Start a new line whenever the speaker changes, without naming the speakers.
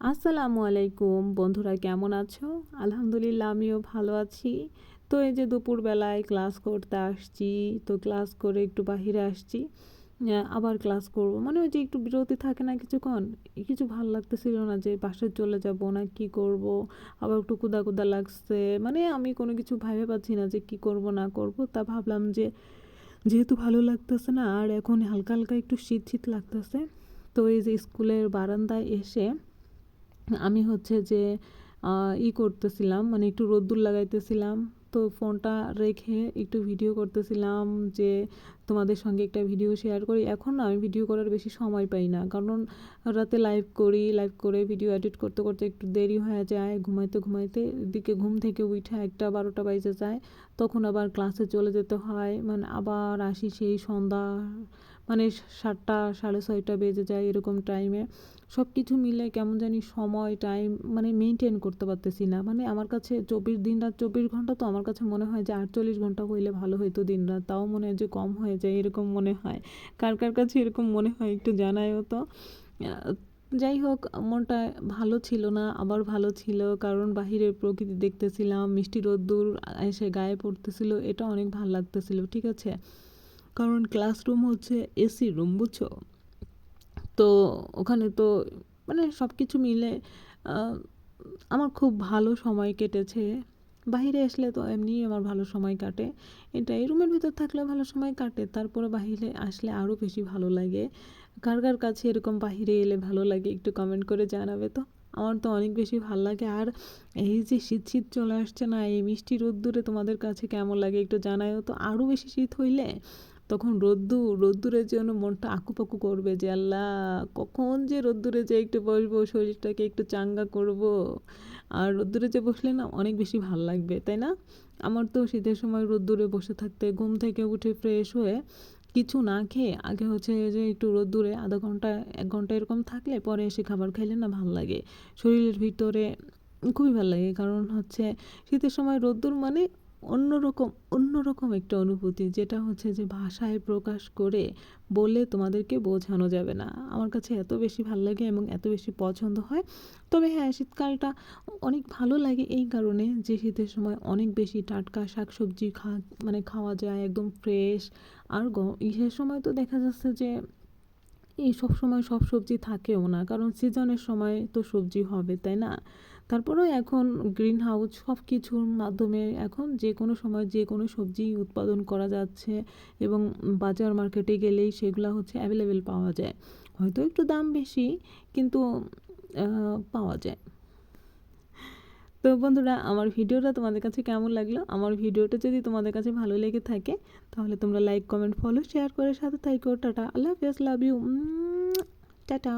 আসসালামু আলাইকুম। বন্ধুরা, কেমন আছো? আলহামদুলিল্লাহ, আমিও ভালো আছি। তো এই যে দুপুরবেলায় ক্লাস করতে আসছি, তো ক্লাস করে একটু বাহিরে আসছি। আবার ক্লাস করব। মানে ওই যে একটু বিরতি থাকে না কিছুক্ষণ, কিছু ভালো লাগতেছিল না যে বাসে চলে যাব না, কি করব? আবার একটু কুদা কুদা লাগছে। মানে আমি কোনো কিছু ভাবে পাচ্ছি না যে কি করব, না করব। তা ভাবলাম যে যেহেতু ভালো লাগতেছে না, আর এখন হালকা হালকা একটু শীত শীত লাগতেছে, তো এই যে স্কুলের বারান্দায় এসে আমি হচ্ছে যে ই করতেছিলাম মানে একটু রোদ্দুর লাগাইতেছিলাম। তো ফোনটা রেখে একটু ভিডিও করতেছিলাম যে, তোমাদের সঙ্গে একটা ভিডিও শেয়ার করি। এখন না, আমি ভিডিও করার বেশি সময় পাই না। কারণ রাতে লাইভ করি, লাইভ করে ভিডিও এডিট করতে করতে একটু দেরি হয়ে যায়। ঘুমাইতে ঘুমাইতে এদিকে ঘুম থেকে উঠে একটা বারোটা বাজে যায়। তখন আবার ক্লাসে চলে যেতে হয়। মানে আবার আসি সেই সন্ধ্যা মানে সাতটা, সাড়ে ছয়টা বেজে যায় এরকম টাইমে সব কিছু মিলে কেমন জানি সময় টাইম মানে মেনটেন করতে পারতেছি না। মানে আমার কাছে চব্বিশ, দিন রাত চব্বিশ ঘণ্টা তো আমার কাছে মনে হয় যে আটচল্লিশ ঘণ্টা হইলে ভালো হইতো দিন রাত। তাও মনে হয় যে কম হয়ে যায় এরকম মনে হয়। কার কার কাছে এরকম মনে হয় একটু জানায়ও তো। যাই হোক, মনটা ভালো ছিল না, আবার ভালো ছিল। কারণ বাহিরের প্রকৃতি দেখতেছিলাম, মিষ্টি রোদ্দুর এসে গায়ে পড়তেছিল, এটা অনেক ভালো লাগতেছিল, ঠিক আছে? কারণ ক্লাসরুম হচ্ছে এসি, রুম বুঝছ? তো ওখানে তো মানে সব কিছু মিলে আমার খুব ভালো সময় কেটেছে। বাহিরে আসলে তো এমনি আমার ভালো সময় কাটে। এটা এই রুমের ভিতর থাকলে ভালো সময় কাটে, তারপরে বাহিরে আসলে আরও বেশি ভালো লাগে। কার কার কাছে এরকম বাহিরে এলে ভালো লাগে একটু কমেন্ট করে জানাবে তো? আমার তো অনেক বেশি ভালো লাগে। আর এই যে শীত শীত চলে আসছে না, এই মিষ্টি রোদ্দুরে তোমাদের কাছে কেমন লাগে একটু জানায়ও তো। আরও বেশি শীত হইলে তখন রোদ্দুর, রোদ্দুরের জন্য মনটা আঁকুপাকু করবে যে, আল্লাহ, কখন যে রোদ্দুরে যে একটু বসবো, শরীরটাকে একটু চাঙ্গা করব। আর রোদ্দুরে যে বসলে না অনেক বেশি ভালো লাগবে, তাই না? আমার তো শীতের সময় রোদ্দুরে বসে থাকতে ঘুম থেকে উঠে ফ্রেশ হয়ে কিছু না খেয়ে আগে হচ্ছে যে একটু রোদ্দুরে আধা ঘণ্টা, এক ঘণ্টা এরকম থাকলে পরে এসে খাবার খাইলে না ভালো লাগে। শরীরের ভিতরে খুবই ভালো লাগে, কারণ হচ্ছে শীতের সময় রোদ্দুর মানে অন্যরকম অন্যরকম একটা অনুভূতি, যেটা হচ্ছে যে ভাষায় প্রকাশ করে বলে তোমাদেরকে বোঝানো যাবে না। আমার কাছে এত বেশি ভালো লাগে এবং এত বেশি পছন্দ হয়। তবে হ্যাঁ শীতকালটা অনেক ভালো লাগে এই কারণে যে শীতের সময় অনেক বেশি টাটকা শাক সবজি খা মানে খাওয়া যায়, একদম ফ্রেশ আর ইসের সময় তো দেখা যাচ্ছে যে এই সব সময় সব সবজি থাকেও না, কারণ সিজনের সময় তো সবজি হবে, তাই না? তারপরেও এখন গ্রিন হাউস সব কিছুর মাধ্যমে এখন যে কোনো সময় যে কোনো সবজি উৎপাদন করা যাচ্ছে এবং বাজার মার্কেটে গেলেই সেগুলো হচ্ছে অ্যাভেলেবেল পাওয়া যায়। হয়তো একটু দাম বেশি, কিন্তু পাওয়া যায়। তো বন্ধুরা, আমার ভিডিওটা তোমাদের কাছে কেমন লাগল? আমার ভিডিওটা যদি তোমাদের কাছে ভালো লেগে থাকে, তাহলে তোমরা লাইক কমেন্ট ফলো শেয়ার করে সাথে থাকো টাটা, আল্লাহ হাফেজ লাভ ইউ টাটা।